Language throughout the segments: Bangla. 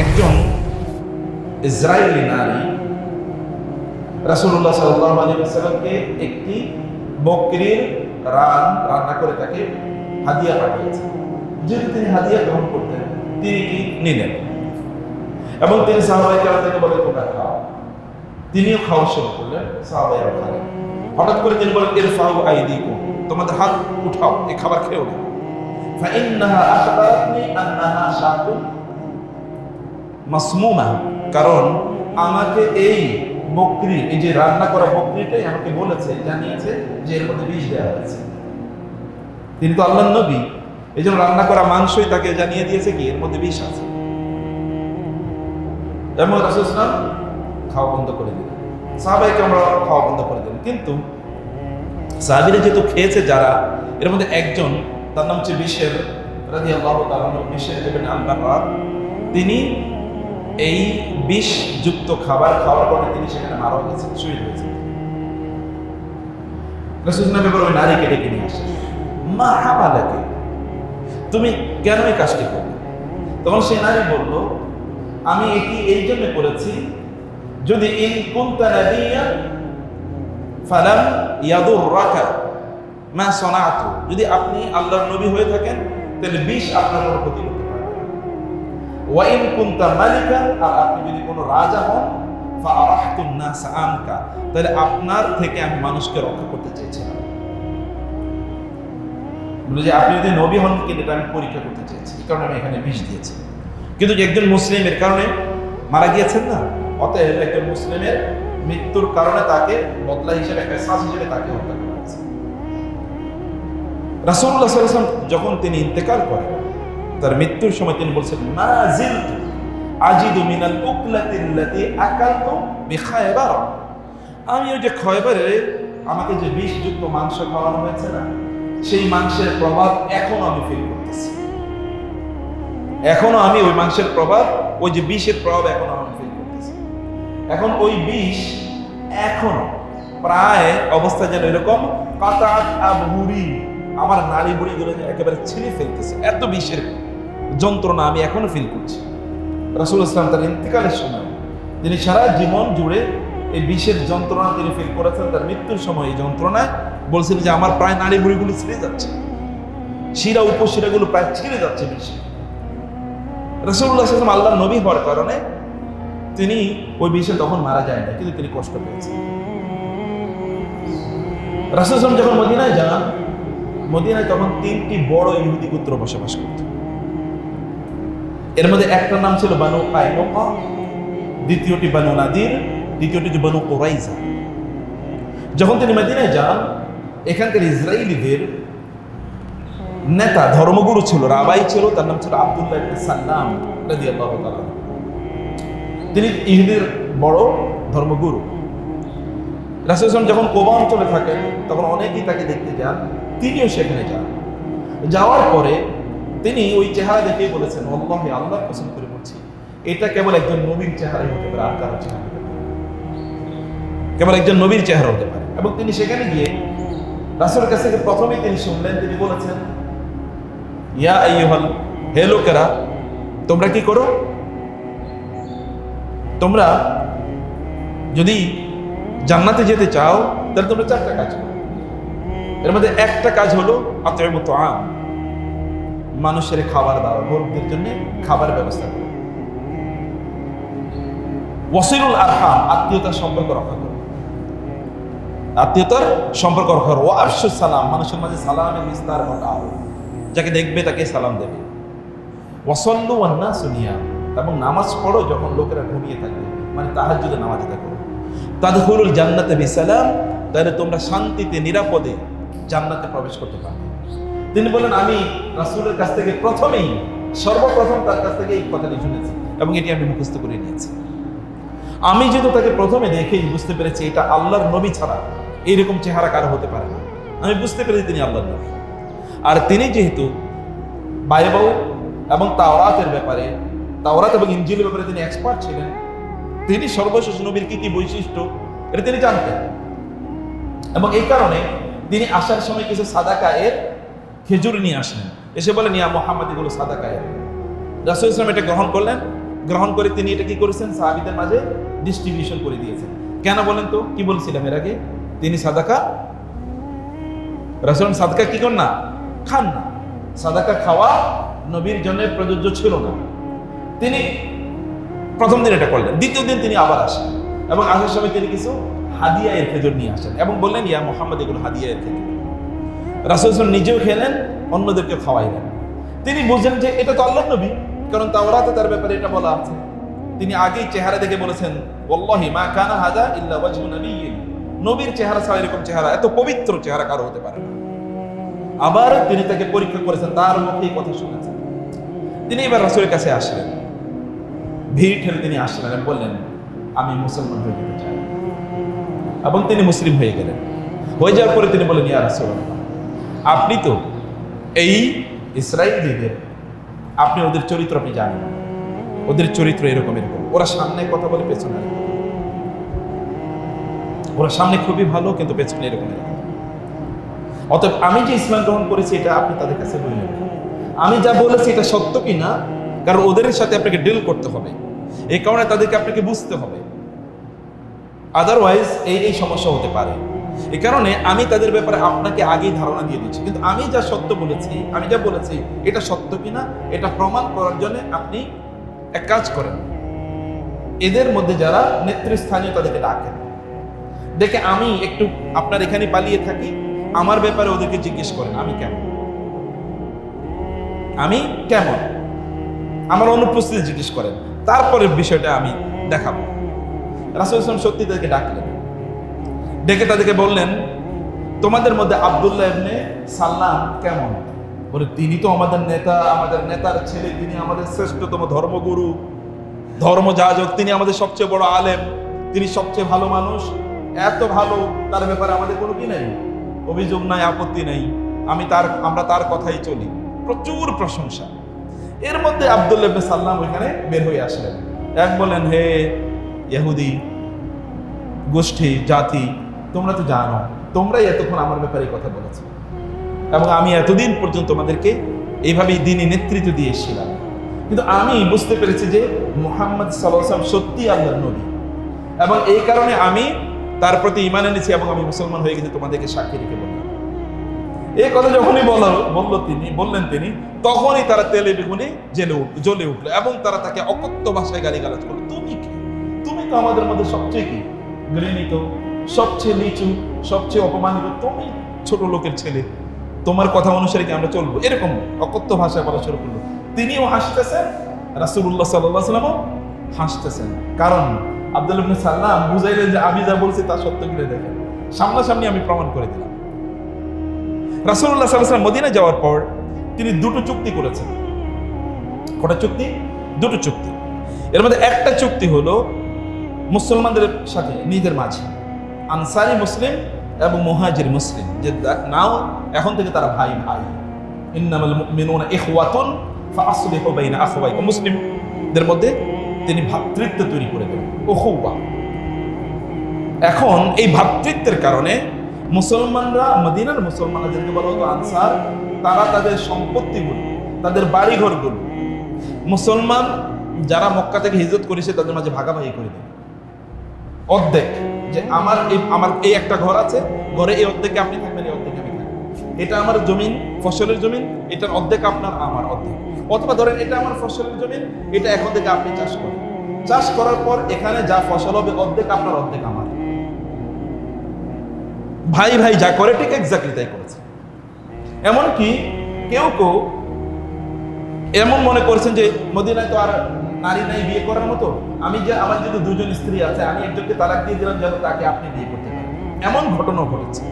একজন ইসরায়েলি নারী রাসূলুল্লাহ সাল্লাল্লাহু আলাইহি ওয়াসাল্লামকে একটি বকরির রান রান্না করে তাকে হাদিয়া পাঠিয়েছে যেহেতু তিনি হাদিয়া গ্রহণ করতেন তিনি কি নিলেন এবং তিনি সাহাবাই কেরাম থেকে বলে তোমরা খাও তিনিও খাওয়া শুরু করলেন সাহাবাইরা খালেন হঠাৎ করে তিনি বলেন এর ফাউ আইদিকুম তোমাদের হাত উঠাও এই খাবার খেও না فإنها أخبرتني أنها شاة মাসমুমা। কারণ আমাকে এই বকরি, এই যে রান্না করা বকরিটাই আমাকে বলেছে, জানিয়েছে যে এর মধ্যে বিষ দেওয়া হয়েছে। তিনি তো আল্লাহ নবী। এই জন্য রান্না করা মাংসই তাকে জানিয়ে দিয়েছে কি, এর মধ্যে বিষ আছে। এবং রাসুল ইসলাম খাওয়া বন্ধ করে দিলেন। সাহাবাইকে আমরা খাওয়া বন্ধ করে দিলেন। কিন্তু সাহাবিরা যেহেতু খেয়েছে, যারা এর মধ্যে একজন, তার নাম হচ্ছে বিশের রাজি আল্লাহ তালানো বিশের তিনি এই বিষযুক্ত খাবার খাওয়ার পরে তিনি সেখানে মারা গেছেন, শহীদ হয়েছেন। ওই নারীকে ডেকে নিয়ে আসে মা তুমি কেন এই কাজটি করলে? তখন সেই নারী বলল, আমি এটি এই জন্য করেছি, যদি ইন কুনতা ফালাম ইয়াদুর মা সনাতু যদি আপনি আল্লাহর নবী হয়ে থাকেন, তাহলে বিষ আপনার কোনো ক্ষতি। ওয়াইন কুনতা মালিকান আর আপনি যদি কোনো রাজা হন আনকা, তাহলে আপনার থেকে আমি মানুষকে রক্ষা করতে চেয়েছিলাম। যে আপনি যদি নবী হন, কিন্তু আমি পরীক্ষা করতে চেয়েছি। এই কারণে আমি এখানে বিষ দিয়েছি। কিন্তু একজন মুসলিমের কারণে মারা গিয়েছেন না, অতএব একজন মুসলিমের মৃত্যুর কারণে তাকে বদলা হিসেবে, একটা শ্বাস হিসেবে তাকে হত্যা করা হয়েছে। ওয়াসাল্লাম যখন তিনি ইন্তেকাল করেন তার মৃত্যুর সময় তিনি বলছেন, মা জিলতু আজিদু মিনাল উকলাতিল্লাতি আকালতু বিখায়বার। আমি ওই যে খয়বারে আমাকে যে বিষযুক্ত মাংস খাওয়ানো হয়েছে না, সেই মাংসের প্রভাব এখনও আমি ফিল করতেছি। এখনও আমি ওই মাংসের প্রভাব, ওই যে বিষের প্রভাব এখনও আমি ফিল করতেছি। এখন ওই বিষ এখনও প্রায় অবস্থা যেন এরকম, কাতাত আবহুরি, আমার নাড়ি বুড়িগুলো একেবারে ছিঁড়ে ফেলতেছে, এত বিষের যন্ত্রণা আমি এখনও ফিল করছি। রাসুল ইসলাম তার ইন্তেকালের সময় তিনি সারা জীবন জুড়ে এই বিষের যন্ত্রণা তিনি ফিল করেছেন, তার মৃত্যুর সময় এই যন্ত্রণায় বলছেন যে আমার প্রায় নাড়ি বুড়িগুলো ছিঁড়ে যাচ্ছে। শিরা, উপশিরাগুলো প্রায় ছিঁড়ে যাচ্ছে বিষে। রসুল্লাহ আল্লাহ নবী হওয়ার কারণে তিনি ওই বিষে তখন মারা যায় না, কিন্তু তিনি কষ্ট পেয়েছেন। রাসুল যখন মদিনায় যান, মদিনায় তখন তিনটি বড় ইহুদি গোত্র বসবাস করত। এর মধ্যে একটা নাম ছিল বানু কায়নকা দ্বিতীয়টি বানু নাদির, দ্বিতীয়টি বানু কোরাইজা। যখন তিনি মদিনায় যান এখানকার ইসরায়েলিদের নেতা, ধর্মগুরু ছিল, রাবাই ছিল, তার নাম ছিল আব্দুল্লাহ সাল্লাম তিনি ইহুদের বড় ধর্মগুরু। রাসূল যখন কোবা অঞ্চলে থাকেন, তখন অনেকেই তাকে দেখতে যান, তিনিও সেখানে যান। যাওয়ার পরে তিনি ওই চেহারা দেখেই বলেছেন, আল্লাহ আল্লাহর পছন্দ করে বলছি, এটা কেবল একজন নবীর চেহারাই হতে পারে, আর কারও চেহারা। কেবল একজন নবীর চেহারা হতে পারে। এবং তিনি সেখানে গিয়ে রাসূলের কাছ থেকে প্রথমেই তিনি শুনলেন, তিনি বলেছেন, ইয়া আইয়ুহাল, হে লোকেরা, তোমরা কি করো? তোমরা যদি জান্নাতে যেতে চাও, তাহলে তোমরা চারটা কাজ করো। এর মধ্যে একটা কাজ হলো আত্মীয় আম। মানুষের খাবার দাও গরিবদের জন্য খাবার ব্যবস্থা করো। ওয়াসিলুল আরহাম, আত্মীয়তার সম্পর্ক রক্ষা করো। আত্মীয়তার সম্পর্ক রক্ষা করো। ও আফসুস সালাম, মানুষের মাঝে সালামের বিস্তার ঘটাও। যাকে দেখবে তাকে সালাম দেবে। ওয়াসল্লু আন্না সুনিয়া এবং নামাজ পড়ো যখন লোকেরা ঘুমিয়ে থাকবে মানে তাহার যদি নামাজ তাদের হরুল জান্নাতে বিসালাম, তাহলে তোমরা শান্তিতে, নিরাপদে জান্নাতে প্রবেশ করতে পারবে। তিনি বলেন আমি রাসূলের কাছ থেকে প্রথমেই, সর্বপ্রথম তার কাছ থেকে এই কথাটি শুনেছি এবং এটি আমি মুখস্থ করে নিয়েছি। আমি যেহেতু তাকে প্রথমে দেখেই বুঝতে পেরেছি, এটা আল্লাহর নবী ছাড়া এইরকম চেহারা কারও হতে পারে না। আমি বুঝতে পেরেছি তিনি আল্লাহর নবী। আর তিনি যেহেতু বাইবেল এবং তাওরাতের ব্যাপারে, তাওরাত এবং ইঞ্জিলের ব্যাপারে তিনি এক্সপার্ট ছিলেন, তিনি সর্বশেষ নবীর কি কি বৈশিষ্ট্য, এটা তিনি জানতেন। এবং এই কারণে তিনি আসার সময় কিছু সাদাকা এর খেজুর নিয়ে আসলেন। এসে বলেন, ইয়া মোহাম্মদ, এগুলো সাদাকা এর রাসুল ইসলাম এটা গ্রহণ করলেন। গ্রহণ করে তিনি এটা কি করেছেন? সাহাবিদের মাঝে ডিস্ট্রিবিউশন করে দিয়েছেন। কেন বলেন তো? কি বলছিলাম এর আগে? তিনি সাদাকা? রাসুল সাদকা কি কর না? খান না। সাদাকা খাওয়া নবীর জন্য প্রযোজ্য ছিল না। তিনি প্রথম দিন এটা করলেন। দ্বিতীয় দিন তিনি আবার আসেন এবং আসার সময় তিনি কিছু হাদিয়া এর খেজুর নিয়ে আসেন এবং বললেন, ইয়া মোহাম্মদ, এগুলো হাদিয়া এর খেজুর। রাসুল নিজেও খেলেন অন্যদেরকে খাওয়াইলেন। তিনি বুঝলেন যে এটা তো আল্লাহ নবী। কারণ তাওরাতে তার ব্যাপারে এটা বলা আছে। তিনি আগেই চেহারা দেখে বলেছেন, ওয়াল্লাহি মা কানা হাদা ইল্লা ওয়াজহু নাবিয়্যিন। নবীর চেহারা ছাড়া এরকম চেহারা, এত পবিত্র চেহারা কারও হতে পারে না। আবার তিনি তাকে পরীক্ষা করেছেন, তার মুখে কথা শুনেছেন। তিনি এবার রাসূলের কাছে আসলেন। ভিড় ঠেলে তিনি আসলেন বললেন, আমি মুসলমান হয়ে যেতে চাই। এবং তিনি মুসলিম হয়ে গেলেন। হয়ে যাওয়ার পরে তিনি বলেন ইয়া রাসূলুল্লাহ আপনি তো এই ইসরায়েলদের, আপনি ওদের চরিত্র আপনি জানেন। ওদের চরিত্র এরকম এরকম। ওরা সামনে কথা বলে, পেছনে ওরা সামনে খুবই ভালো, কিন্তু পেছনে এরকম এরকম। অতএব আমি যে ইসলাম গ্রহণ করেছি, এটা আপনি তাদের কাছে বললেন আমি যা বলেছি, এটা সত্য কি না কারণ ওদের সাথে আপনাকে ডিল করতে হবে। এই কারণে তাদেরকে আপনাকে বুঝতে হবে। আদারওয়াইজ এই এই সমস্যা হতে পারে। এই কারণে আমি তাদের ব্যাপারে আপনাকে আগেই ধারণা দিয়ে দিচ্ছি। কিন্তু আমি যা সত্য বলেছি, আমি যা বলেছি, এটা সত্য কিনা, এটা প্রমাণ করার জন্য আপনি এক কাজ করেন। এদের মধ্যে যারা নেতৃস্থানীয় তাদেরকে ডাকেন। দেখে আমি একটু আপনার এখানে পালিয়ে থাকি, আমার ব্যাপারে ওদেরকে জিজ্ঞেস করেন, আমি কেমন? আমি কেমন? আমার অনুপস্থিতি জিজ্ঞেস করেন। তারপরে বিষয়টা আমি দেখাবো। রাসুল ইসলাম সত্যি তাদেরকে ডাকলেন। ডেকে তাদেরকে বললেন, তোমাদের মধ্যে আবদুল্লাহ ইবনে সাল্লাম কেমন? বলে, তিনি তো আমাদের নেতা, আমাদের নেতার ছেলে, তিনি আমাদের শ্রেষ্ঠতম ধর্মগুরু। ধর্ম ধর্মযাজক, তিনি আমাদের সবচেয়ে বড় আলেম, তিনি সবচেয়ে ভালো মানুষ। এত ভালো, তার ব্যাপারে আমাদের কোনো কি নাই? অভিযোগ নাই, আপত্তি নাই। আমি তার, আমরা তার কথাই চলি। প্রচুর প্রশংসা। এর মধ্যে আবদুল্লাহ সাল্লাম ওইখানে বের হয়ে আসলেন। এক বলেন হে ইহুদি, গোষ্ঠী, জাতি তোমরা তো জানো, তোমরাই এতক্ষণ আমার ব্যাপারে কথা বলেছ। এবং আমি এতদিন পর্যন্ত তোমাদেরকে এইভাবেই দিনই নেতৃত্ব দিয়ে এসেছিলাম কিন্তু আমি বুঝতে পেরেছি যে মোহাম্মদ সাল্লাম সত্যি আল্লাহর নবী। এবং এই কারণে আমি তার প্রতি ইমান এনেছি এবং আমি মুসলমান হয়ে গেছি তোমাদেরকে সাক্ষী রেখে বললাম। এই কথা যখনই বলল বলল তিনি, বললেন তিনি, তখনই তারা তেলে বেগুনে জেলে উঠল জ্বলে উঠল এবং তারা তাকে অকথ্য ভাষায় গালি গালিগালাজ করল। তুমি কি? তুমি তো আমাদের মধ্যে সবচেয়ে কি? ঘৃণিত সবচেয়ে নিচু, সবচেয়ে অপমানিত তুমি ছোট লোকের ছেলে। তোমার কথা অনুসারে কি আমরা চলবো? এরকম অকথ্য ভাষায় বলা শুরু করল। তিনিও হাসতেছেন রাসুল্লাহ সাল্লাহ হাসতেছেন। কারণ আব্দুল সাল্লাম বুঝাইলেন যে আমি যা বলছি তা সত্য দেখেন। সামনাসামনি আমি প্রমাণ করে দিলাম। রাসুল্লাহ সাল্লাম মদিনায় যাওয়ার পর তিনি দুটো চুক্তি করেছেন। কটা চুক্তি? দুটো চুক্তি। এর মধ্যে একটা চুক্তি হলো মুসলমানদের সাথে, নিজের মাঝে। আনসারি মুসলিম এবং মুহাজির মুসলিম। যে নাও, এখন থেকে তারা ভাই ভাই। ইন্নামাল মুমিনুনা ইখওয়াতুন ফাসলিহু বাইনা আখওয়াইকুম। মুসলিমদের মধ্যে তিনি ভ্রাতৃত্ব তৈরি করে দেন ওহুয়া এখন এই ভ্রাতৃত্বের কারণে মুসলমানরা, মদিনার মুসলমানরা যাদেরকে বলা হতো আনসার, তারা তাদের সম্পত্তিগুলো, তাদের বাড়িঘরগুলো, মুসলমান যারা মক্কা থেকে হিজরত করেছে তাদের মাঝে ভাগাভাগি করে দেয়। অর্ধেক। যে আমার এই আমার এই একটা ঘর আছে, ঘরে এই অর্ধেকে আপনি থাকবেন, এই অর্ধেকে আমি এটা আমার জমিন, ফসলের জমিন, এটার অর্ধেক আপনার, আমার অর্ধেক। অথবা ধরেন, এটা আমার ফসলের জমিন, এটা এখন থেকে আপনি চাষ করেন। চাষ করার পর এখানে যা ফসল হবে, অর্ধেক আপনার, অর্ধেক আমার। ভাই ভাই যা করে, ঠিক এক্স্যাক্টলি তাই করেছে। এমনকি কেউ কেউ এমন মনে করছেন যে, মদিনায় তো আর নারী নাই বিয়ে করার মতো, আমি যে আমার যদি দুজন স্ত্রী আছে, আমি একজনকে তালাক দিয়ে দিলাম যেন তাকে আপনি বিয়ে করতে পারেন। এমন ঘটনা ঘটেছে।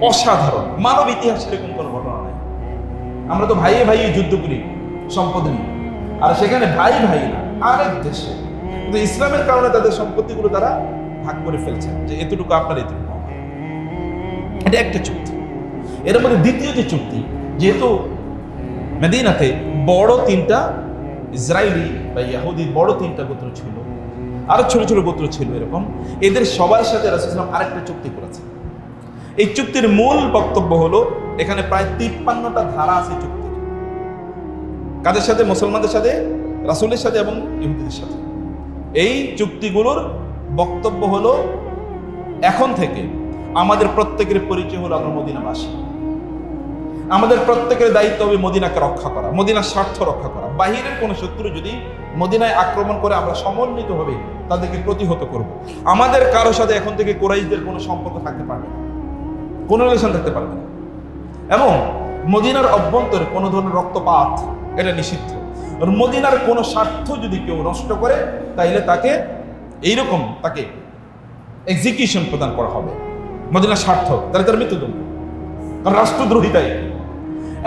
অসাধারণ। মানব ইতিহাসে এরকম কোনো ঘটনা নাই। আমরা তো ভাইয়ে ভাইয়ে যুদ্ধ করি, সম্পদ নিয়ে। আর সেখানে ভাই ভাই না আরেক দেশে। কিন্তু ইসলামের কারণে তাদের সম্পত্তিগুলো তারা ভাগ করে ফেলছেন যে এতটুকু আপনার, এতটুকু। এটা একটা চুক্তি। এর মধ্যে দ্বিতীয় যে চুক্তি, যেহেতু মেদিনাতে বড় তিনটা ইসরায়েলি বা ইয়াহুদি বড় তিনটা গোত্র ছিল, আরও ছোট ছোট গোত্র ছিল এরকম। এদের সবার সাথে রাসুলাম আরেকটা চুক্তি করেছে এই চুক্তির মূল বক্তব্য হলো, এখানে প্রায় তিপ্পান্নটা ধারা আছে চুক্তির। কাদের সাথে? মুসলমানদের সাথে, রাসূলের সাথে এবং ইহুদিদের সাথে। এই চুক্তিগুলোর বক্তব্য হলো, এখন থেকে আমাদের প্রত্যেকের পরিচয় হলো আমরা মদিনাবাসী। আমাদের প্রত্যেকের দায়িত্ব হবে মদিনাকে রক্ষা করা, মদিনার স্বার্থ রক্ষা করা। বাহিরের কোনো শত্রু যদি মদিনায় আক্রমণ করে আমরা সমন্বিতভাবে তাদেরকে প্রতিহত করব। আমাদের কারও সাথে এখন থেকে কোরাইশদের কোনো সম্পর্ক থাকতে পারবে না। কোনো রিলেশন থাকতে পারবে না। এবং মদিনার অভ্যন্তরে কোনো ধরনের রক্তপাত, এটা নিষিদ্ধ। আর মদিনার কোনো স্বার্থ যদি কেউ নষ্ট করে, তাইলে তাকে এইরকম তাকে এক্সিকিউশন প্রদান করা হবে। মদিনার স্বার্থ, তাহলে তার মৃত্যুদণ্ড। কারণ রাষ্ট্রদ্রোহিতাই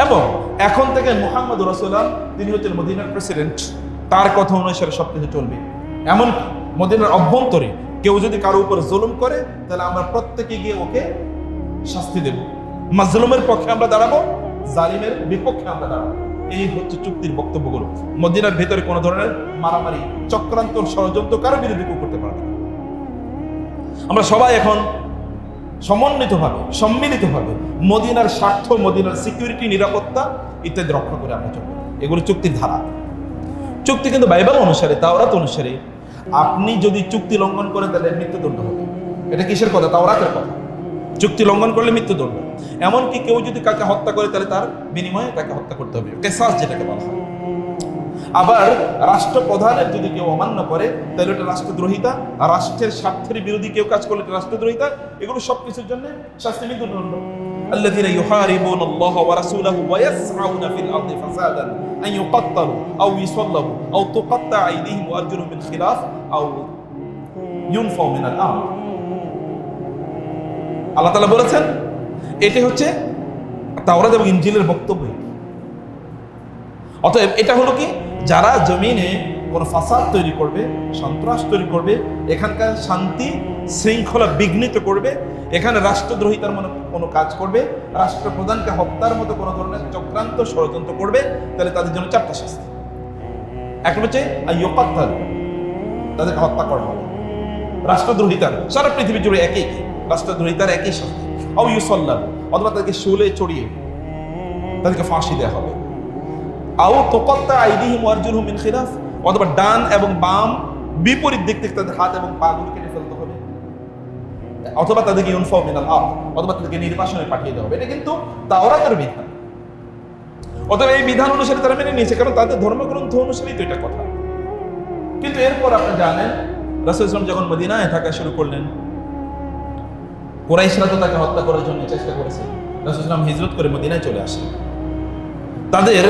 এবং এখন থেকে মোহাম্মদ রসুল্লাহ তিনি হচ্ছেন মদিনার প্রেসিডেন্ট তার কথা অনুসারে সব কিছু চলবে। এমন মদিনার অভ্যন্তরে কেউ যদি কারও উপর জুলুম করে, তাহলে আমরা প্রত্যেকে গিয়ে ওকে শাস্তি দেব। মাজলুমের পক্ষে আমরা দাঁড়াবো, জালিমের বিপক্ষে আমরা দাঁড়াবো। এই হচ্ছে চুক্তির বক্তব্যগুলো। মদিনার ভেতরে কোনো ধরনের মারামারি, চক্রান্ত, ষড়যন্ত্র কারও বিরুদ্ধে কেউ করতে পারবে আমরা সবাই এখন সমন্বিতভাবে, সম্মিলিতভাবে মদিনার স্বার্থ, মদিনার সিকিউরিটি নিরাপত্তা ইত্যাদি রক্ষা করে আমরা চলবো। এগুলো চুক্তির ধারা। চুক্তি কিন্তু বাইবেল অনুসারে, তাওরাত অনুসারে আপনি যদি চুক্তি লঙ্ঘন করেন, তাহলে মৃত্যুদণ্ড হবে। এটা কিসের কথা? তাওরাতের কথা। চুক্তি লঙ্ঘন করলে মৃত্যুদণ্ড। এমনকি কেউ যদি কাকে হত্যা করে, তাহলে তার বিনিময়ে তাকে হত্যা করতে হবে। কেসাস যেটাকে বলা হয়। আবার রাষ্ট্রপ্রধানের যদি কেউ অমান্য করে তাহলে ওটা রাষ্ট্রদ্রোহিতা আর রাষ্ট্রের স্বার্থের বিরোধী কেউ কাজ করলে এটা রাষ্ট্রদ্রোহিতা এগুলো সব কিছুর জন্য শাস্তি মৃত্যুদণ্ড الذين يحاربون الله ورسوله ويسعون في الارض فسادا ان يقتلوا او يصلبوا او تقطع ايديهم وارجلهم من خلاف او ينفوا من الارض আল্লাহ তাআলা বলেছেন এটি হচ্ছে তাওরাত এবং ইনজিলের বক্তব্য অতএব এটা হলো কি যারা জমিনে কোনো ফাসাদ তৈরি করবে, সন্ত্রাস তৈরি করবে, এখানকার শান্তি শৃঙ্খলা বিঘ্নিত করবে, এখানে রাষ্ট্রদ্রোহিতার মনে কোনো কাজ করবে, রাষ্ট্রপ্রধানকে হত্যার মতো কোনো ধরনের চক্রান্ত ষড়যন্ত্র করবে, তাহলে তাদের জন্য চারটা শাস্তি। একটা হচ্ছে আইয়কাত্তাল তাদেরকে হত্যা করা হবে। রাষ্ট্রদ্রোহিতার সারা পৃথিবী জুড়ে একই রাষ্ট্রদ্রোহিতার একই শাস্তি। অথবা তাদেরকে শুলে চড়িয়ে তাদেরকে ফাঁসি দেওয়া হবে। আও তোকত্তা আইদিহিম ওয়ারজুলহুম মিন খিলাফ, অথবা ডান এবং বাম বিপরীত দিক থেকে তাদের হাত এবং পা গুলো কেটে ফেলতে হবে। অথবা তাদেরকে ইউনফাও মিনাল আপ অথবা তাদেরকে নির্বাসনে পাঠিয়ে দেওয়া হবে। এটা কিন্তু তাওরাতের বিধান। অথবা এই বিধান অনুসারে তারা মেনে নিয়েছে, কারণ তাদের ধর্মগ্রন্থ অনুসারেই তো এটা কথা। কিন্তু এরপর আপনি জানেন, রাসূল যখন মদিনায় থাকা শুরু করলেন, কোরাইশরা তো তাকে হত্যা করার জন্য চেষ্টা করেছে। রাসূল হিজরত করে মদিনায় চলে আসে তাদের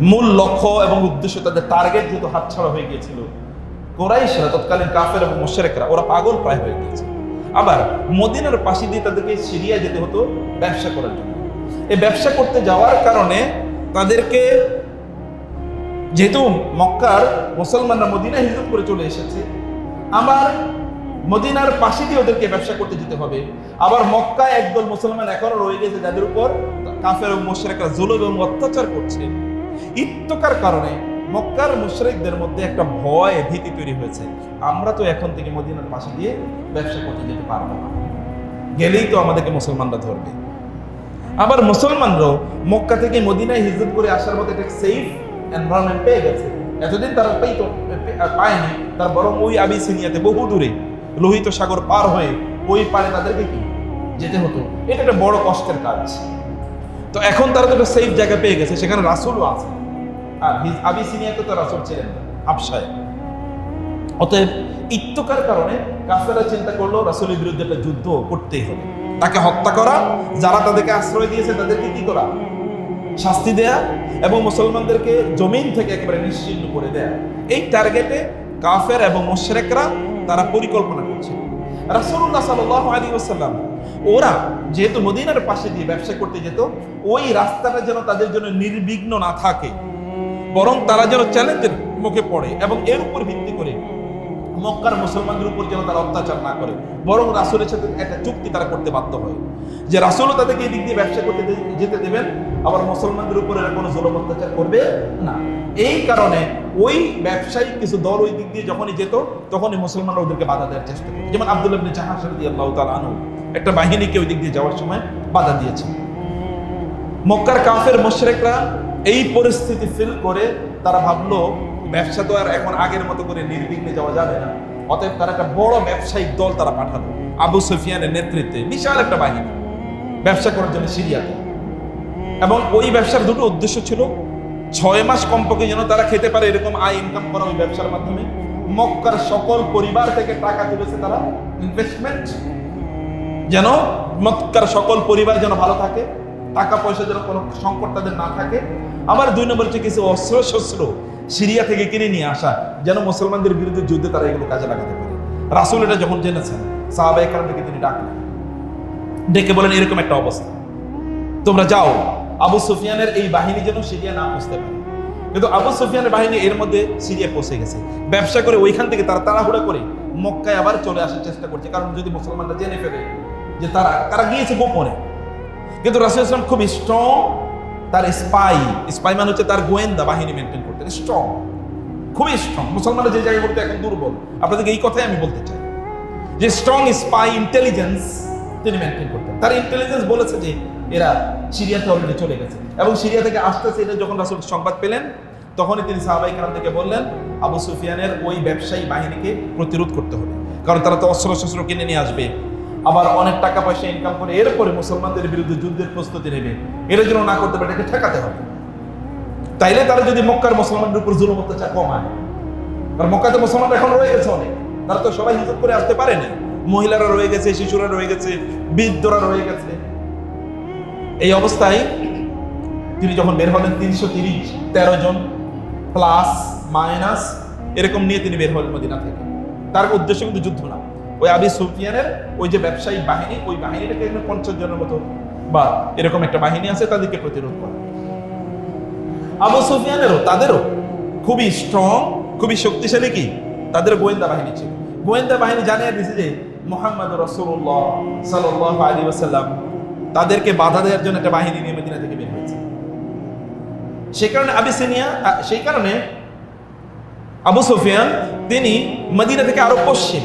মূল লক্ষ্য এবং উদ্দেশ্য তাদের টার্গেট যেহেতু হাতছাড়া হয়ে গিয়েছিল, কোরাইশরা তৎকালীন কাফের এবং মোশেরেকরা, ওরা পাগল প্রায় হয়ে গিয়েছে। আবার মদিনার পাশে দিয়ে তাদেরকে সিরিয়া যেতে হতো ব্যবসা করার জন্য। এই ব্যবসা করতে যাওয়ার কারণে তাদেরকে যেহেতু মক্কার মুসলমানরা মদিনা হিজরত করে চলে এসেছে আমার মদিনার পাশে দিয়ে ওদেরকে ব্যবসা করতে যেতে হবে। আবার মক্কায় একদল মুসলমান এখনও রয়ে গেছে যাদের উপর কাফের এবং মোশরেকরা জুলুম এবং অত্যাচার করছে। ইত্যকার কারণে মক্কার মুশরিকদের মধ্যে একটা ভয়, ভীতি তৈরি হয়েছে। আমরা তো এখন থেকে মদিনার পাশে দিয়ে ব্যবসা করতে যেতে পারব না। গেলেই তো আমাদেরকে মুসলমানরা ধরবে। আবার মুসলমানরাও মক্কা থেকে মদিনায় হিজরত করে আসার মতো একটা সেফ এনভায়রনমেন্ট পেয়ে গেছে। এতদিন তারা পেয়ে তো পায়নি। তার বরং ওই আবিসিনিয়াতে বহু দূরে লোহিত সাগর পার হয়ে ওই পারে তাদেরকে কি? যেতে হতো। এটা একটা বড় কষ্টের কাজ। তো এখন তারা তো একটা সেফ জায়গা পেয়ে গেছে সেখানে রাসুলও আছে। আর আবিসিনিয়াতে তো রাসুল ছিলেন না, আবসায় অতএব ইত্যকার কারণে কাফেরা চিন্তা করল রাসুলের বিরুদ্ধে একটা যুদ্ধ করতেই হবে। তাকে হত্যা করা যারা তাদেরকে আশ্রয় দিয়েছে তাদেরকে কি করা? শাস্তি দেয়া এবং মুসলমানদেরকে জমিন থেকে একেবারে নিশ্চিন্ন করে দেয়া। এই টার্গেটে কাফের এবং মোশরেকরা তারা পরিকল্পনা করছে রাসূলুল্লাহ সাল্লাল্লাহু আলাইহি ওয়াসাল্লাম ওরা যেহেতু মদিনার পাশে দিয়ে ব্যবসা করতে যেত, ওই রাস্তাটা যেন তাদের জন্য নির্বিঘ্ন না থাকে, বরং তারা যেন চ্যালেঞ্জের মুখে পড়ে এবং এর উপর ভিত্তি করে মক্কার মুসলমানদের উপর যেন তারা অত্যাচার না করে, বরং রাসুলের সাথে একটা চুক্তি তারা করতে বাধ্য হয়। যে রাসুলও তাদেরকে এই দিক দিয়ে ব্যবসা করতে যেতে দেবেন, আবার মুসলমানদের উপর এরা কোনো জুলুম অত্যাচার করবে না। এই কারণে ওই ব্যবসায়ী কিছু দল ওই দিক দিয়ে যখনই যেত, তখনই মুসলমানরা ওদেরকে বাধা দেওয়ার চেষ্টা করত। যেমন আব্দুল ইবনে জাহাজ রাদিয়াল্লাহু তাআলা আনহু। একটা বাহিনীকে ওই দিক দিয়ে যাওয়ার সময় বাধা দিয়েছে। মক্কার কাফের মুশরিকরা এই পরিস্থিতি ফিল করে, তারা ভাবলো, ব্যবসা তো আর এখন আগের মতো করে নির্বিঘ্নে যাওয়া যাবে না। অতএব তারা একটা বড় ব্যবসায়িক দল তারা পাঠালো, আবু সুফিয়ানের নেতৃত্বে, বিশাল একটা বাহিনী। ব্যবসা করার জন্য সিরিয়াতে। এবং ওই ব্যবসার দুটো উদ্দেশ্য ছিল, ছয় মাস কমপক্ষে যেন তারা খেতে পারে এরকম আয় ইনকাম করা ওই ব্যবসার মাধ্যমে। মক্কার সকল পরিবার থেকে টাকা তুলেছে তারা। ইনভেস্টমেন্ট যেন মক্কার সকল পরিবার যেন ভালো থাকে টাকা পয়সা যেন কোনো সংকট তাদের না থাকে। আবার দুই নম্বর হচ্ছে কিছু অস্ত্র শস্ত্র সিরিয়া থেকে কিনে নিয়ে আসা, যেন মুসলমানদের বিরুদ্ধে যুদ্ধে তারা এগুলো কাজে লাগাতে পারে। রাসুল এটা যখন জেনেছেন সাহাবাই কারণ থেকে তিনি ডাকলেন। ডেকে বলেন এরকম একটা অবস্থা। তোমরা যাও, আবু সুফিয়ানের এই বাহিনী যেন সিরিয়া না পৌঁছতে পারে। কিন্তু আবু সুফিয়ানের বাহিনী এর মধ্যে সিরিয়া পৌঁছে গেছে। ব্যবসা করে ওইখান থেকে তারা তাড়াহুড়া করে মক্কায় আবার চলে আসার চেষ্টা করছে। কারণ যদি মুসলমানরা জেনে ফেলে যে তারা তারা গিয়েছে গোপনে? কিন্তু রাসুল ইসলাম খুব স্ট্রং তার স্পাই স্পাই মানে হচ্ছে তার গোয়েন্দা বাহিনী মেনটেন করতেন স্ট্রং খুবই স্ট্রং মুসলমানের যে জায়গাগুলোতে এখন দুর্বল। আপনাদেরকে এই কথাই আমি বলতে চাই। যে স্ট্রং স্পাই ইন্টেলিজেন্স তিনি মেনটেন করতেন। তার ইন্টেলিজেন্স বলেছে যে এরা সিরিয়াতে অলরেডি চলে গেছে। এবং সিরিয়া থেকে আসতেছে এটা যখন রাসুল সংবাদ পেলেন, তখনই তিনি সাহাবাই কালাম থেকে বললেন, আবু সুফিয়ানের ওই ব্যবসায়ী বাহিনীকে প্রতিরোধ করতে হবে। কারণ তারা তো অস্ত্র শস্ত্র কিনে নিয়ে আসবে। আবার অনেক টাকা পয়সা ইনকাম করে এরপরে মুসলমানদের বিরুদ্ধে যুদ্ধের প্রস্তুতি নেবে। এর জন্য না করতে পারে, এটাকে ঠেকাতে হবে। তাইলে তারা যদি মক্কার মুসলমানদের উপর জুলুম অত্যাচার কমায়, কারণ মক্কাতে মুসলমান এখন রয়ে গেছে অনেক। তারা তো সবাই হিজত করে আসতে পারেনি মহিলারা রয়ে গেছে, শিশুরা রয়ে গেছে, বৃদ্ধরা রয়ে গেছে। এই অবস্থায় তিনি যখন বের হলেন, তিনশো তিরিশ, তেরো জন প্লাস মাইনাস এরকম নিয়ে তিনি বের হলেন মদিনা থেকে। তার উদ্দেশ্য কিন্তু যুদ্ধ না। ওই আবি সুফিয়ানের ওই যে ব্যবসায়িক বাহিনী, ওই বাহিনীটাকে পঞ্চাশ জনের মতো বা এরকম একটা বাহিনী আছে, তাদেরকে প্রতিরোধ করা। আবু সুফিয়ানেরও, তাদেরও খুবই স্ট্রং খুবই শক্তিশালী কি? তাদের গোয়েন্দা বাহিনী ছিল। গোয়েন্দা বাহিনী জানিয়ে দিয়েছে যে, মোহাম্মদ রসুল্লাহ সাল্লাহ আলী ওসাল্লাম তাদেরকে বাধা দেওয়ার জন্য একটা বাহিনী নিয়ে মদিনা থেকে বের হয়েছে। সে কারণে আবিসিনিয়া সেই কারণে আবু সুফিয়ান, তিনি মদিনা থেকে আরও পশ্চিম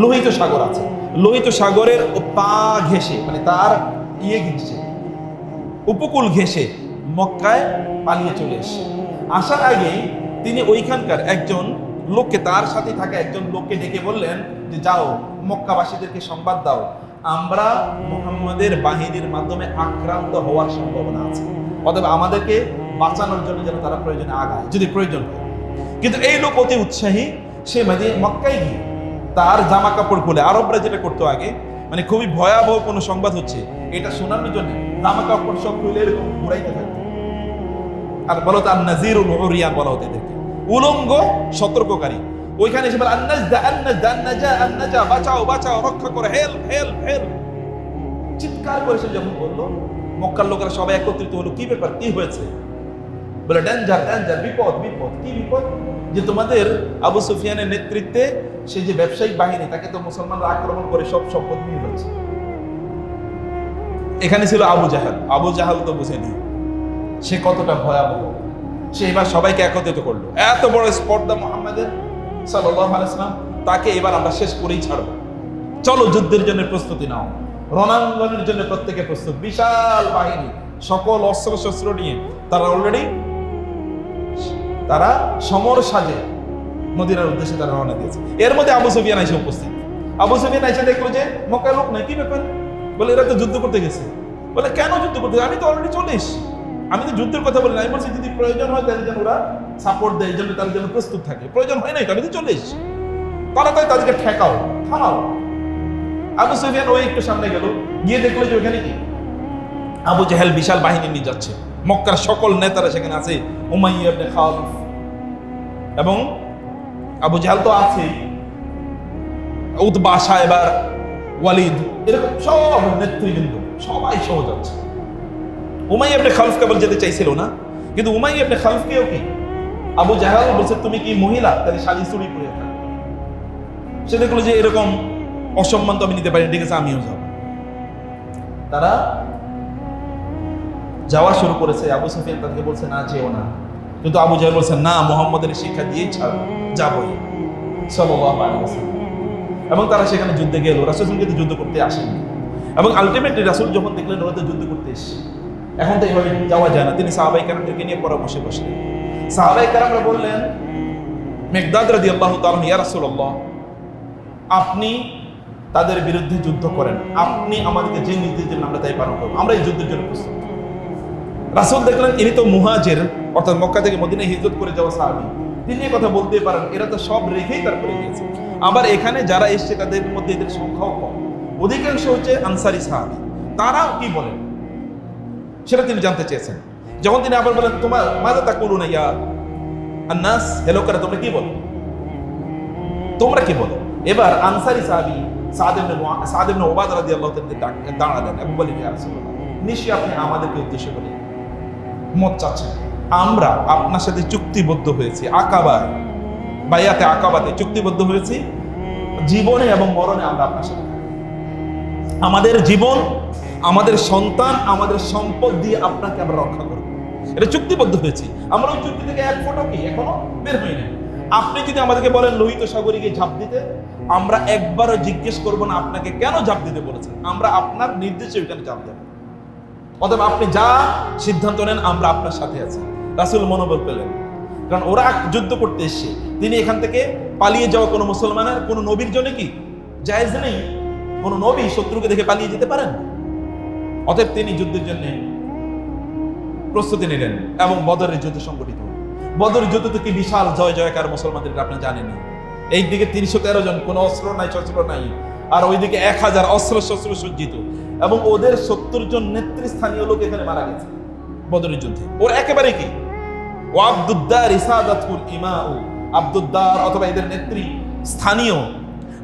লোহিত সাগর আছে। লোহিত সাগরের পা ঘেসে মানে তার ইয়ে ঘেসে উপকূল ঘেসে মক্কায় পালিয়ে চলে এসে আসার আগেই তিনি ওইখানকার একজন লোককে, তার সাথে থাকা একজন লোককে ডেকে বললেন যে, যাও, মক্কাবাসীদেরকে সংবাদ দাও। আমরা মোহাম্মদের বাহিনীর মাধ্যমে আক্রান্ত হওয়ার সম্ভাবনা আছে। অতএব আমাদেরকে বাঁচানোর জন্য যেন তারা প্রয়োজনে আগায়, যদি প্রয়োজন হয়। কিন্তু এই লোক অতি উৎসাহী, সে মাঝে মক্কায় গিয়ে তার জামা কাপড় খুলে, আরবরা যেটা করতো আগে মানে খুবই ভয়াবহ কোনো সংবাদ হচ্ছে, এটা শোনানোর জন্য জামা কাপড় সব খুলে এরকম ঘুরাইতে থাকতো আর বলো তো নাজির উরিয়ান বলা হতো এদেরকে। উলঙ্গ, সতর্ককারী। ওইখানে এসে বলে আন্নাজ দা আন্নাজ বাঁচাও বাঁচাও, রক্ষা করো হেল্প হেল্প হেল্প চিৎকার করে সে যখন বলল, মক্কার লোকেরা সবাই একত্রিত হলো, কি ব্যাপার, কি হয়েছে? বলে ডেঞ্জার ডেঞ্জার বিপদ বিপদ, কি বিপদ? যে তোমাদের আবু সুফিয়ানের নেতৃত্বে সে যে ব্যবসায়িক বাহিনী, তাকে তো মুসলমানরা আক্রমণ করে সব সম্পদ নিয়ে যাচ্ছে। এখানে ছিল আবু জাহাল। আবু জাহাল তো বুঝেনি সে কতটা ভয়াবহ। সে এবার সবাইকে একত্রিত করল। এত বড় স্পর্ধা মোহাম্মদের সাল্লাহ আলাইসলাম তাকে এবার আমরা শেষ করেই ছাড়বো। চলো যুদ্ধের জন্য প্রস্তুতি নাও। রণাঙ্গনের জন্য প্রত্যেকে প্রস্তুত। বিশাল বাহিনী, সকল অস্ত্র শস্ত্র নিয়ে তারা অলরেডি তারা সমর সাজে মদিনার উদ্দেশ্যে তারা রওনা দিয়েছে। এর মধ্যে আবু সুফিয়ান এসে উপস্থিত। আবু সুফিয়ান এসে দেখল যে, মক্কার লোক নাই, কি ব্যাপার? বলে, এরা তো যুদ্ধ করতে গেছে। বলে, কেন যুদ্ধ করতে? আমি তো অলরেডি চলে এসেছি আমি তো যুদ্ধের কথা বলি আমি বলছি, যদি প্রয়োজন হয় তাহলে যেন ওরা সাপোর্ট দেয় জন্য তাদের জন্য প্রস্তুত থাকে। প্রয়োজন হয় নাই আমি তো চলে এসেছি তাড়াতাড়ি তাদেরকে ঠেকাও, থামাও। আবু সুফিয়ান ওই একটু সামনে গেল। গিয়ে দেখল যে ওখানে কি? আবু জাহেল বিশাল বাহিনী নিয়ে যাচ্ছে। মক্কার সকল নেতারা সেখানে আছে, উমাইয়া খালফ। এবং আবু জাহাল তো উতবা সাহেবার ওয়ালিদ, এরকম সব নেতৃবৃন্দ, সবাই সহ যাচ্ছে। উমাই আপনি খালফ কেবল যেতে চাইছিল না, কিন্তু উমাই আপনি কি? আবু জাহাল বলছে, তুমি কি মহিলা? তাহলে শাড়ি চুরি পরে সে দেখল যে এরকম অসম্মান তো আমি নিতে পারি, ঠিক আছে, আমিও যাব। তারা যাওয়া শুরু করেছে, আবু সুফিয়ান তাদেরকে বলছে, না, যেও না। কিন্তু আবু জাহেল বলছে, না, মোহাম্মদের শিক্ষা দিয়েই ছাড়ো যাবই। এবং তারা সেখানে যুদ্ধে গেল। রাসুল কিন্তু যুদ্ধ করতে আসেনি। এবং আলটিমেটলি রাসুল যখন দেখলেন ওরা যুদ্ধ করতে এসছে। এখন তো এইভাবে যাওয়া যায় না। তিনি সাহাবাই কারণদেরকে নিয়ে পরামর্শে বসলেন। সাহাবাই কারামরা বললেন, মেঘদাদ রাদি আল্লাহ তালন ইয়া রাসূলুল্লাহ, আপনি তাদের বিরুদ্ধে যুদ্ধ করেন। আপনি আমাদেরকে যে নির্দেশ দিলেন, আমরা তাই পালন করব। আমরা এই যুদ্ধের জন্য প্রস্তুত। রাসূল দেখলেন, ইনি তো মুহাজির, অর্থাৎ মক্কা থেকে মদিনায় হিজরত করে যাওয়া সাহাবী। তিনি কথা বলতে পারেন, এরা তো সব রেখেই তারপরে গিয়েছে। আবার এখানে যারা এসছে, তাদের মধ্যে এদের সংখ্যাও কম। অধিকাংশ হচ্ছে আনসারি সাহাবী। তারা কি বলেন? সেটা তিনি জানতে চেয়েছেন। যখন তিনি আবার বলেন, তোমার মাঝে তা করুন ইয়া আন্নাস? হেলো করে তোমরা কি বলো? তোমরা কি বলো? এবার আনসারি সাহাবি সাদ ইবনে মুআ- ওবাদ ডাক- দাঁড়ালেন এবং বলেন নিশ্চয়ই আপনি আমাদেরকে উদ্দেশ্য করে মত চাচ্ছেন আমরা আপনার সাথে চুক্তিবদ্ধ হয়েছি, আকাবায়। বাইয়াতে আকাবাতে চুক্তিবদ্ধ হয়েছি। জীবনে এবং মরণে আমরা আপনার সাথে আমাদের জীবন, আমাদের সন্তান, আমাদের সম্পদ দিয়ে আপনাকে আমরা রক্ষা করব। এটা চুক্তিবদ্ধ হয়েছি। আমরা ওই চুক্তি থেকে এক ফোটো কি এখনও বের হইনি আপনি যদি আমাদেরকে বলেন লোহিত সাগরে গিয়ে ঝাঁপ দিতে, আমরা একবারও জিজ্ঞেস করব না আপনাকে কেন ঝাঁপ দিতে বলেছেন। আমরা আপনার নির্দেশে ওইখানে ঝাঁপ দেবো। অতএব আপনি যা সিদ্ধান্ত নেন, আমরা আপনার সাথে আছি। রাসুল মনোবল পেলেন। কারণ ওরা যুদ্ধ করতে এসছে। তিনি এখান থেকে পালিয়ে যাওয়া কোনো মুসলমানের, কোনো নবীর জন্য কি জায়েজ নেই? কোনো নবী শত্রুকে দেখে পালিয়ে যেতে পারেন? অতএব তিনি যুদ্ধের জন্য প্রস্তুতি নিলেন এবং বদরের যুদ্ধ সংগঠিত হল। বদরের যুদ্ধ তো কি বিশাল জয়, জয়কার মুসলমানদের আপনি জানেনই এই দিকে তিনশো তেরো জন, কোনো অস্ত্র নাই, শস্ত্র নাই। আর ওইদিকে এক হাজার অস্ত্র শস্ত্র সজ্জিত। এবং ওদের সত্তর জন নেতৃস্থানীয় লোক এখানে মারা গেছে বদরের যুদ্ধে। ওর একেবারে কি? ও আব্দুদ্দার ইসাদাতুল ইমাউ। আব্দুদ্দার অথবা এদের নেত্রী স্থানীয়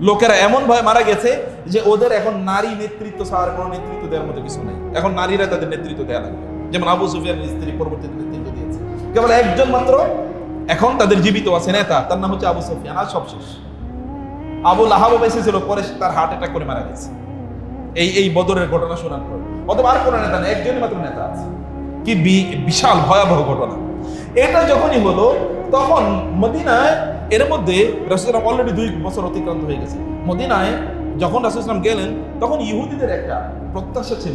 লোকেরা এমন ভাবে মারা গেছে যে ওদের এখন নারী নেতৃত্ব ছাড়া কোনো নেতৃত্ব দেওয়ার মতো কিছু নেই। এখন নারীরা তাদের নেতৃত্ব দেওয়া লাগবে। যেমন আবু সুফিয়ানের স্ত্রী পরবর্তীতে নেতৃত্ব দিয়েছে। কেবল একজন মাত্র এখন তাদের জীবিত আছে নেতা, তার নাম হচ্ছে আবু সুফিয়ান। আর সব শেষ আবু লাহাবও বেঁচে ছিল পরে তার হার্ট অ্যাটাক করে মারা গেছে। এই এই বদরের ঘটনা শোনার পর। অথবা আর কোনো নেতা নেই, একজনই মাত্র নেতা আছে। কি বিশাল ভয়াবহ ঘটনা। এটা যখনই হলো, তখন মদিনায় এর মধ্যে রাসুলাম অলরেডি দুই বছর অতিক্রান্ত হয়ে গেছে। মদিনায় যখন রাসুলাম গেলেন, তখন ইহুদিদের একটা প্রত্যাশা ছিল।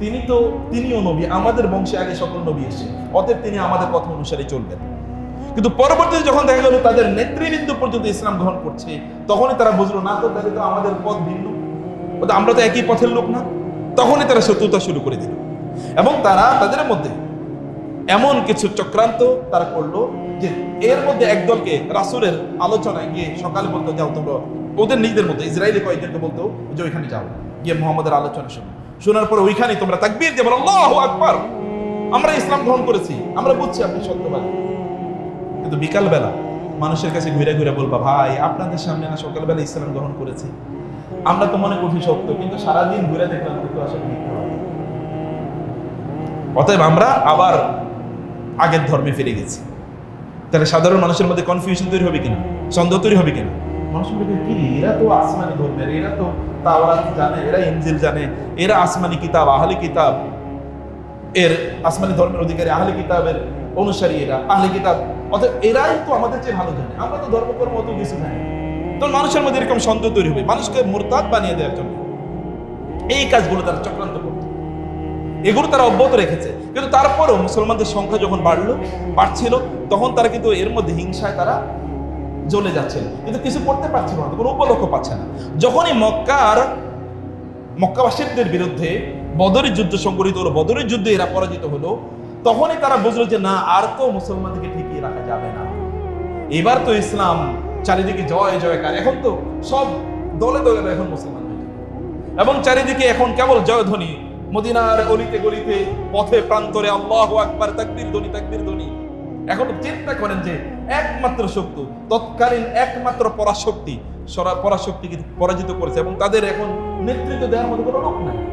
তিনি তো, তিনিও নবী, আমাদের বংশে আগে সকল নবী এসে অতএব তিনি আমাদের কথা অনুসারে চলবেন। কিন্তু পরবর্তীতে যখন দেখা গেল তাদের নেতৃবৃন্দ পর্যন্ত ইসলাম গ্রহণ করছে, তখনই তারা বুঝলো, না তো, তাহলে তো আমাদের পথ ভিন্ন আমরা তো একই পথের লোক না। তখনই তারা শত্রুতা শুরু করে দিল। এবং তারা তাদের মধ্যে এমন কিছু চক্রান্ত তারা করল যে এর মধ্যে একদলকে রাসুলের আলোচনায় গিয়ে সকালে বলতো, যাও তোমরা ওদের নিজেদের মধ্যে, ইসরায়েলি কয়েকজনকে বলতো, যে ওইখানে যাও, গিয়ে মোহাম্মদের আলোচনা শোনো। শোনার পরে ওইখানে তোমরা তাকবীর দিয়ে বলো, আল্লাহু আকবার, আমরা ইসলাম গ্রহণ করেছি, আমরা বুঝছি আপনি সত্যবাদী। কিন্তু বিকালবেলা মানুষের কাছে ঘুরে ঘুরে বলবা, ভাই, আপনাদের সামনে না সকালবেলা ইসলাম গ্রহণ করেছি? আমরা তো মনে করছি সত্য, কিন্তু সারাদিন ঘুরে দেখলাম কিন্তু আসলে অতএব আমরা আবার আগের ধর্মে ফিরে গেছি। তাহলে সাধারণ মানুষের মধ্যে কনফিউশন তৈরি হবে কিনা? সন্দেহ তৈরি হবে কিনা? এরা আসমানি কিতাব, আহলি কিতাব। এর আসমানি ধর্মের অধিকারী, আহলি কিতাবের অনুসারী এরা, আহলি কিতাব। অর্থাৎ এরাই তো আমাদের চেয়ে ভালো জানে। আমরা তো ধর্মকর্ম অত কিছু জানি না। তো মানুষের মধ্যে এরকম সন্দেহ তৈরি হবে। মানুষকে মোরতাদ বানিয়ে দেওয়ার জন্য। এই কাজগুলো তারা চক্রান্ত করতো। এগুলো তারা অব্যাহত রেখেছে। কিন্তু তারপরেও মুসলমানদের সংখ্যা যখন বাড়লো, বাড়ছিল, তখন তারা কিন্তু এর মধ্যে হিংসায় তারা জ্বলে যাচ্ছিল। কিন্তু কিছু করতে পারছিল না, কোনো উপলক্ষ পাচ্ছে না। যখনই মক্কার মক্কাবাসীদের বিরুদ্ধে বদরের যুদ্ধ সংগঠিত হলো, বদরের যুদ্ধে এরা পরাজিত হলো, তখনই তারা বুঝলো যে না, আর তো মুসলমানদেরকে ঠিকিয়ে রাখা যাবে না। এবার তো ইসলাম চারিদিকে জয়, জয়কার। এখন তো সব দলে দলে এখন মুসলমান হয়ে। এবং চারিদিকে এখন কেবল জয়ধ্বনি। মদিনার অলিতে গলিতে, পথে প্রান্তরে আল্লাহ আকবার, তাকবীর ধ্বনি তাকবীর ধ্বনি। এখন চিন্তা করেন যে একমাত্র শক্তি, তৎকালীন একমাত্র পরাশক্তি পরাশক্তিকে পরাজিত করেছে। এবং তাদের এখন নেতৃত্ব দেওয়ার মতো কোনো লোক নাই।